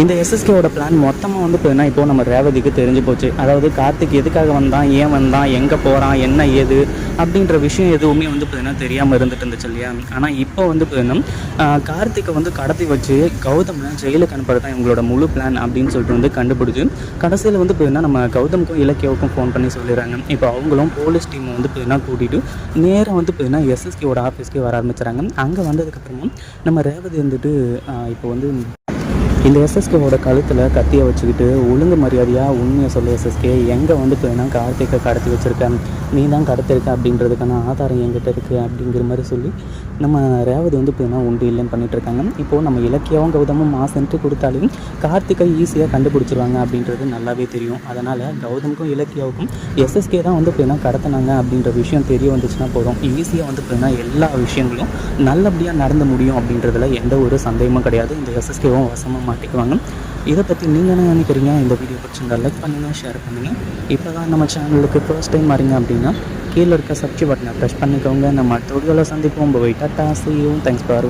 இந்த எஸ்எஸ்கேவோட பிளான் மொத்தமாக வந்து பார்த்தீங்கன்னா இப்போ நம்ம ரேவதிக்கு தெரிஞ்சு போச்சு. அதாவது கார்த்திக் எதுக்காக வந்தான் ஏன் வந்தான் எங்கே போகிறான் என்ன ஏது அப்படின்ற விஷயம் எதுவுமே வந்து பார்த்தீங்கன்னா தெரியாமல் இருந்துட்டு இருந்துச்சு இல்லையா? ஆனால் இப்போ வந்து பார்த்தீங்கன்னா கார்த்திக்கை வந்து கடத்தி வச்சு கௌதமை ஜெயிலுக்கு அனுப்புறது தான் இவங்களோட முழு பிளான் அப்படின்னு சொல்லிட்டு வந்து கண்டுபிடிச்சு கடைசியில் வந்து பார்த்தீங்கன்னா நம்ம கௌதமுக்கும் இலக்கியாவுக்கும் ஃபோன் பண்ணி சொல்லிடுறாங்க. இப்போ அவங்களும் போலீஸ் டீமை வந்து பார்த்தீங்கன்னா கூட்டிகிட்டு நேராக வந்து பார்த்தீங்கன்னா எஸ்எஸ்கேவோட ஆஃபீஸ்க்கே வர ஆரம்பிச்சுறாங்க. அங்கே வந்ததுக்கப்புறமா நம்ம ரேவதி வந்துட்டு இப்போ வந்து இந்த எஸ்எஸ்கேவோட கழுத்தில் கத்தியை வச்சுக்கிட்டு ஒழுங்கு மரியாதையாக உண்மையை சொல்ல எஸ்எஸ்கே எங்கே வந்து இப்போ கார்த்திகை கடத்தி வச்சுருக்கேன் நீ தான் கடத்திருக்க அப்படின்றதுக்கான ஆதாரம் எங்கிட்ட இருக்குது அப்படிங்கிற மாதிரி சொல்லி நம்ம ரேவதி வந்து இப்போ என்ன உண்டு இல்லைன்னு பண்ணிட்டு இருக்காங்க. இப்போது நம்ம இலக்கியாவும் கௌதமும் மாசன்ட்டு கொடுத்தாலும் கார்த்திகை ஈஸியாக கண்டுபிடிச்சிருவாங்க அப்படின்றது நல்லாவே தெரியும். அதனால் கௌதமுக்கும் இலக்கியாவுக்கும் எஸ்எஸ்கே தான் வந்து இப்போ என்ன கடத்தினாங்க அப்படின்ற விஷயம் தெரிய வந்துச்சுன்னா போதும். ஈஸியாக வந்து இப்போ எல்லா விஷயங்களும் நல்லபடியாக நடந்து முடியும் அப்படின்றதுல எந்த ஒரு சந்தேகமும் கிடையாது. இந்த எஸ்எஸ்கேவும் வசமாக மாட்டிக்குவாங்க. இதை பற்றி நீங்கள் என்ன நினைக்கிறீங்க? இந்த வீடியோ பிடிச்சிருந்தா லைக் பண்ணுங்கள் ஷேர் பண்ணுங்கள் இப்போ தான் நம்ம சேனலுக்கு ஃபர்ஸ்ட் டைம் வரீங்க அப்படின்னா கீழே இருக்க சப்ஸ்கிரைப் பட்டனை ப்ரெஸ் பண்ணிக்கோங்க. நம்ம அடுத்த வீடியோவில் சந்திப்போம். போய் டாட்டா see தேங்க்ஸ் ஃபார்